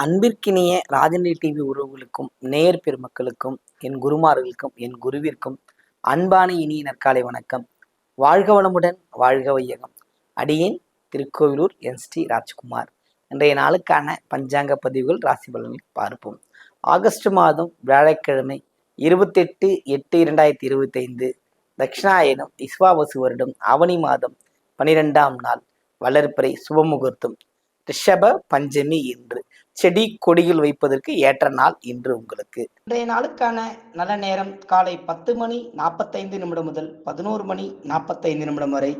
அன்பிற்கினிய ராஜநிலை டிவி உறவுகளுக்கும் நேயர் பெருமக்களுக்கும் என் குருமார்களுக்கும் என் குருவிற்கும் அன்பான இனிய நற்காலை வணக்கம். வாழ்க வளமுடன் வாழ்க வையகம். அடியேன் திருக்கோவிலூர் என் ஸ்ரீ ராஜ்குமார். இன்றைய நாளுக்கான பஞ்சாங்க பதிவுகள் ராசி பலனில் பார்ப்போம். ஆகஸ்ட் மாதம் வியாழக்கிழமை இருபத்தெட்டு எட்டு இரண்டாயிரத்தி இருபத்தைந்து தட்சிணாயனம் இஸ்வாவசு வருடம் அவனி மாதம் பனிரெண்டாம் நாள் வளர்ப்பறை சுபமுகூர்த்தம் ரிஷப பஞ்சமி இன்று. செடி கொடியில் வைப்பதற்கு ஏற்ற நாள் இன்று உங்களுக்கு. இன்றைய நாளுக்கான நல்ல நேரம் காலை பத்து மணி நாற்பத்தைந்து நிமிடம் முதல் பதினோரு மணி நாற்பத்தைந்து நிமிடம் வரை.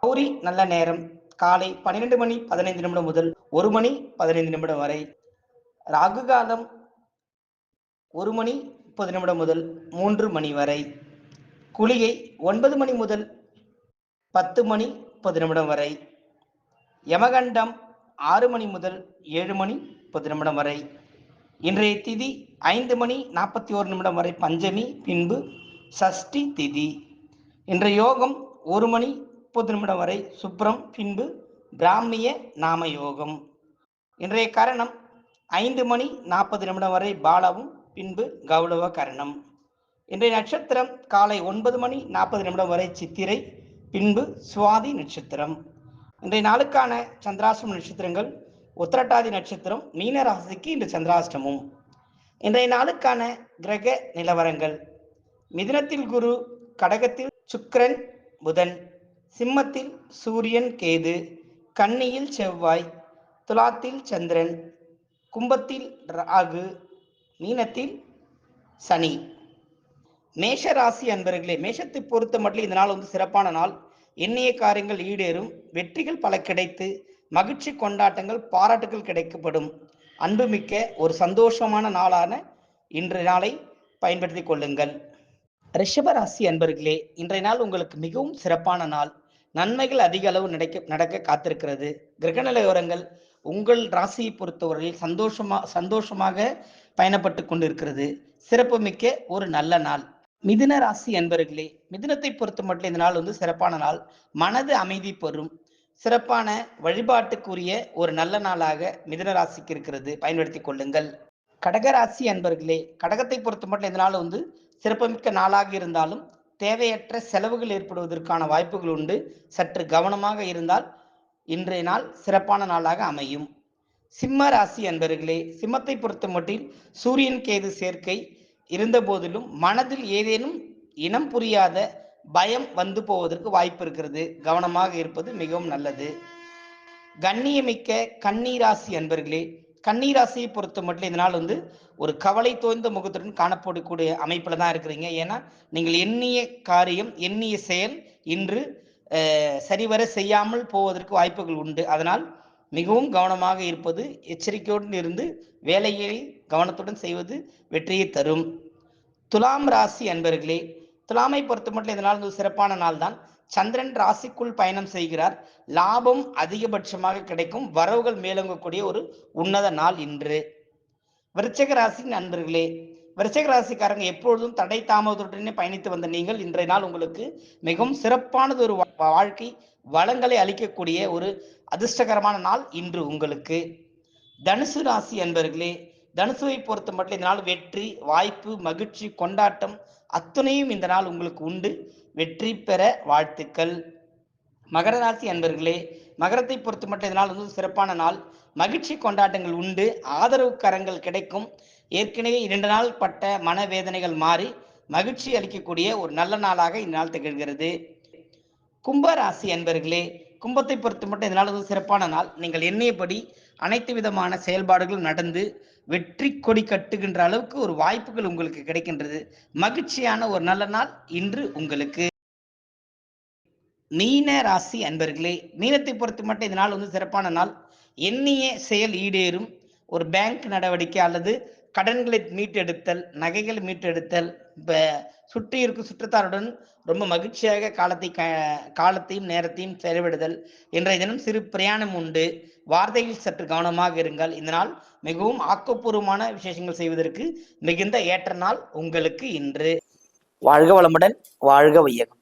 கௌரி நல்ல நேரம் காலை பன்னிரெண்டு மணி பதினைந்து நிமிடம் முதல் ஒரு மணி பதினைந்து நிமிடம் வரை. ராகு காலம் ஒரு மணி முப்பது நிமிடம் முதல் மூன்று மணி வரை. குளிகை ஒன்பது மணி முதல் பத்து மணி முப்பது நிமிடம் வரை. யமகண்டம் ஆறு மணி முதல் ஏழு மணி முப்பது நிமிடம் வரை. இன்றைய திதி ஐந்து மணி நாற்பத்தி ஓரு நிமிடம் வரை பஞ்சமி பின்பு சஷ்டி திதி. இன்றைய யோகம் ஒரு மணி முப்பது நிமிடம் வரை சுப்ரம் பின்பு பிராமிய நாம யோகம். இன்றைய கரணம் ஐந்து மணி நாற்பது நிமிடம் வரை பாலவும் பின்பு கௌரவ கரணம். இன்றைய நட்சத்திரம் காலை ஒன்பது மணி நாற்பது நிமிடம் வரை சித்திரை பின்பு சுவாதி நட்சத்திரம். இன்றைய நாளுக்கான சந்திராசிரம நட்சத்திரங்கள் உத்திரட்டாதி நட்சத்திரம் மீன ராசிக்கு இன்று சந்திராஷ்டமும். இன்றைய நாளுக்கான கிரக நிலவரங்கள். மிதினத்தில் குரு கடகத்தில் சுக்கரன் புதன் சிம்மத்தில் சூரியன் கேது கன்னியில் செவ்வாய் துலாத்தில் சந்திரன் கும்பத்தில் ராகு மீனத்தில் சனி. மேஷ ராசி அன்பர்களே மேஷத்தை பொறுத்த மட்டும் இந்த நாள் வந்து சிறப்பான நாள். எண்ணிய காரியங்கள் ஈடேறும் வெற்றிகள் பல கிடைத்து மகிழ்ச்சி கொண்டாட்டங்கள் பாராட்டுகள் கிடைக்கப்படும். அன்புமிக்க ஒரு சந்தோஷமான நாளான இன்றைய நாளை பயன்படுத்தி கொள்ளுங்கள். ரிஷபராசி அன்பர்களே இன்றைய நாள் உங்களுக்கு மிகவும் சிறப்பான நாள். நன்மைகள் அதிக அளவு நடக்க நடக்க காத்திருக்கிறது. கிரக நிலவரங்கள் உங்கள் ராசியை பொறுத்தவரையில் சந்தோஷமா சந்தோஷமாக பயணப்பட்டு கொண்டிருக்கிறது. சிறப்புமிக்க ஒரு நல்ல நாள். மிதுன ராசி அன்பர்களே மிதுனத்தை பொறுத்த மட்டும் இந்த நாள் வந்து சிறப்பான நாள். மனது அமைதி பெறும். சிறப்பான வழிபாட்டுக்குரிய ஒரு நல்ல நாளாக மிதுன ராசிக்கு இருக்கிறது. பயன்படுத்தி கொள்ளுங்கள். கடகராசி அன்பர்களே கடகத்தை பொறுத்த மட்டும் இந்த நாள் வந்து சிறப்புமிக்க நாளாக இருந்தாலும் தேவையற்ற செலவுகள் ஏற்படுவதற்கான வாய்ப்புகள் உண்டு. சற்று கவனமாக இருந்தால் இன்றைய நாள் சிறப்பான நாளாக அமையும். சிம்ம ராசி அன்பர்களே சிம்மத்தை பொறுத்த மட்டில் சூரியன் கேது சேர்க்கை இருந்த போதிலும் மனதில் ஏதேனும் இனம் புரியாத பயம் வந்து போவதற்கு வாய்ப்பு இருக்கிறது. கவனமாக இருப்பது மிகவும் நல்லது. கண்ணியமிக்க கண்ணீராசி அன்பர்களே கண்ணீராசியை பொறுத்த மட்டும் இதனால் வந்து ஒரு கவலை தோய்ந்த முகத்துடன் காணப்படக்கூடிய அமைப்பில் தான் இருக்கிறீங்க. ஏன்னா நீங்கள் எண்ணிய காரியம் எண்ணிய செயல் இன்று சரிவர செய்யாமல் போவதற்கு வாய்ப்புகள் உண்டு. அதனால் மிகவும் கவனமாக இருப்பது எச்சரிக்கையுடன் இருந்து வேலையை கவனத்துடன் செய்வது வெற்றியை தரும். துலாம் ராசி அன்பர்களே துலாமை பொறுத்த மட்டும் இதனால் வந்து சிறப்பான நாள் தான். சந்திரன் ராசிக்குள் பயணம் செய்கிறார். லாபம் அதிகபட்சமாக கிடைக்கும். வரவுகள் மேலோங்கக்கூடிய ஒரு உன்னத நாள் இன்று. விருச்சக ராசி நண்பர்களே விருச்சக ராசிக்காரங்க எப்பொழுதும் தடை தாமதத்துடனே பயணித்து வந்த நீங்கள் இன்றைய நாள் உங்களுக்கு மிகவும் சிறப்பானது ஒரு வாழ்க்கை வளங்களை அளிக்கக்கூடிய ஒரு அதிர்ஷ்டகரமான நாள் இன்று உங்களுக்கு. தனுசு ராசி அன்பர்களே தனுசுவை பொறுத்த மட்டும் இந்த நாள் வெற்றி வாய்ப்பு மகிழ்ச்சி கொண்டாட்டம் அத்துணையும் இந்த நாள் உங்களுக்கு உண்டு. வெற்றி பெற வாழ்த்துக்கள். மகர ராசி அன்பர்களே மகரத்தை பொறுத்த மட்டும் இந்த நாள் வந்து சிறப்பான நாள். மகிழ்ச்சி கொண்டாட்டங்கள் உண்டு ஆதரவு கரங்கள் கிடைக்கும். ஏற்கனவே இரண்டு நாள் பட்ட மனவேதனைகள் மாறி மகிழ்ச்சி அளிக்கக்கூடிய ஒரு நல்ல நாளாக இந்த நாள் திகழ்கிறது. கும்பராசி அன்பர்களே கும்பத்தை பொறுத்து மட்டும் இந்த நாள் வந்து சிறப்பான நாள்? நீங்கள் எண்ணியபடி அனைத்து விதமான செயல்பாடுகளும் நடந்து வெற்றி கொடி கட்டுகின்ற அளவுக்கு ஒரு வாய்ப்புகள் உங்களுக்கு கிடைக்கின்றது. மகிழ்ச்சியான ஒரு நல்ல நாள் இன்று உங்களுக்கு. மீன ராசி அன்பர்களே மீனத்தை பொறுத்து மட்டும் இந்த நாள் வந்து சிறப்பான நாள்? எண்ணிய செயல் ஈடேறும். ஒரு பேங்க் நடவடிக்கை அல்லது கடன்களை மீட்டெடுத்தல் நகைகளை மீட்டெடுத்தல் சுற்றி இருக்கும் சுற்றத்தாருடன் ரொம்ப மகிழ்ச்சியாக காலத்தை க காலத்தையும் நேரத்தையும் செலவிடுதல் இன்றைய தினம் சிறு பிரயாணம் உண்டு. வார்த்தையில் சற்று கவனமாக இருங்கள். இந்த நாள் மிகவும் ஆக்கப்பூர்வமான விசேஷங்கள் செய்வதற்கு மிகுந்த ஏற்ற நாள் உங்களுக்கு இன்று. வாழ்க வளமுடன் வாழ்க வையகம்.